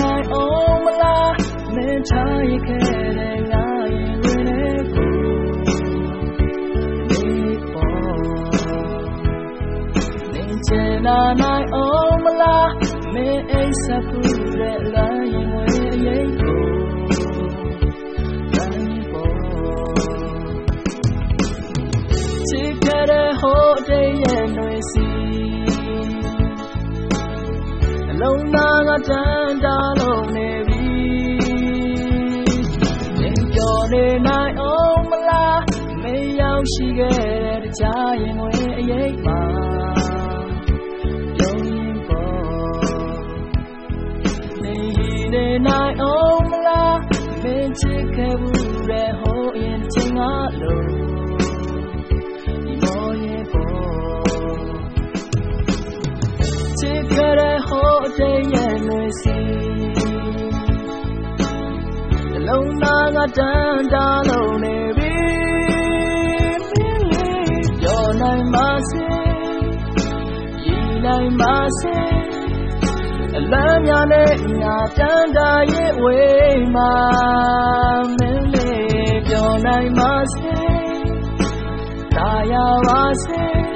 နိုင်အောင်မလားမင်းချရခဲ့တဲ့ငါရင်ဝင်တဲ့ကိုဒီပေါ်မင်းချနာနိုင်အောင်မလားမင်းအိတ်စကူတဲ့လမ်းရင်ဝင်ရဲ့ လုံးသားကတန်တာလုံးနေပြီသင်ပြောနေနိုင်အောင်မလားမရောက်ရှိခဲ့တဲ့တရားရင်ဝင်အရေးပါပြုံးရင်ပေါ်နေနေနိုင်အောင်မလားမင်းချစ်ခဲ့ဘူးတဲ့ဟိုရင်ချင်းကလုံး ခဲ့တဲ့ဟိုအတဲ့ရဲ့လွယ်စီအလုံးသားကတန်တာလုံးနေပြီပြောနိုင်ပါစေရည်နိုင်ပါစေအလမ်းများနဲ့ငါတန်တာရဲ့ဝေးမှာမင်းလေးပြောနိုင်ပါစေတာယာပါစေ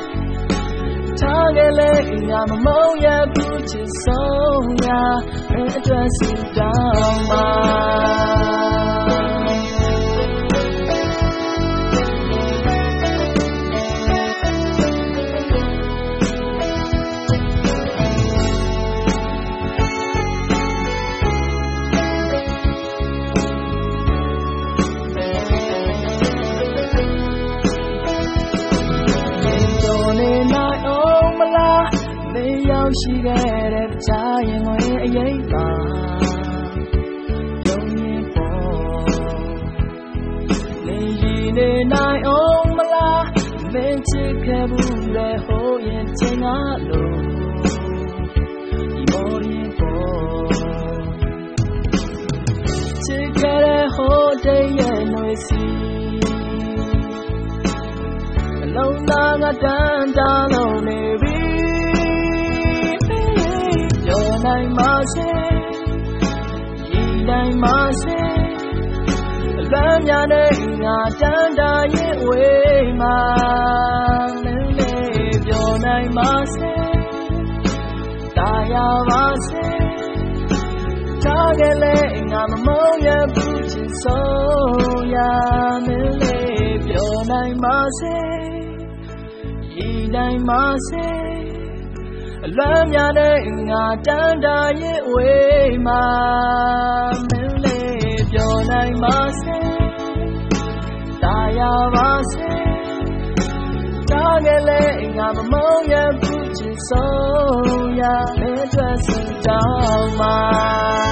ထားခဲ့လေငါမမုန်းရဘူးချစ်ဆုံးရာဘယ်အတွက်စတောင်း ရောက်ရှိခဲ့တဲ့ကြားရင်ဝင်အရေးပါလုံးရင်ပေါ်နေရင်နေနိုင်အောင်မလားမင်းချစ်ခဲ့ဘူးလေဟိုရင်ချင်းကလို့ဒီမော်ရင်ပေါ်ချစ်ခဲ့တဲ့ဟိုတဲ့ရဲ့နှွေစီအလုံးသားကတန်တာလုံးနေ ပြီပြောနိုင်ပါစေရည်နိုင်ပါစေအလမ်းများနဲ့ငါတန်တာရဲ့ဝေးမှာလင်းလေးပြောနိုင်ပါစေတာယာပါစေထားခဲ့လေငါမမုန်းရဘူးချစ်ဆုံးရမင်းလေးပြောနိုင်ပါစေရည်နိုင်ပါစေ အလမ်းများနဲ့ငါတန်တာရဲ့ဝေးမှာမင်းလေးပြောနိုင်ပါစေတာယာပါစေတားခဲ့လေငါမမုန်းရဘူးချစ်ဆုံးရတဲ့အတွက်စတောင်းမှာ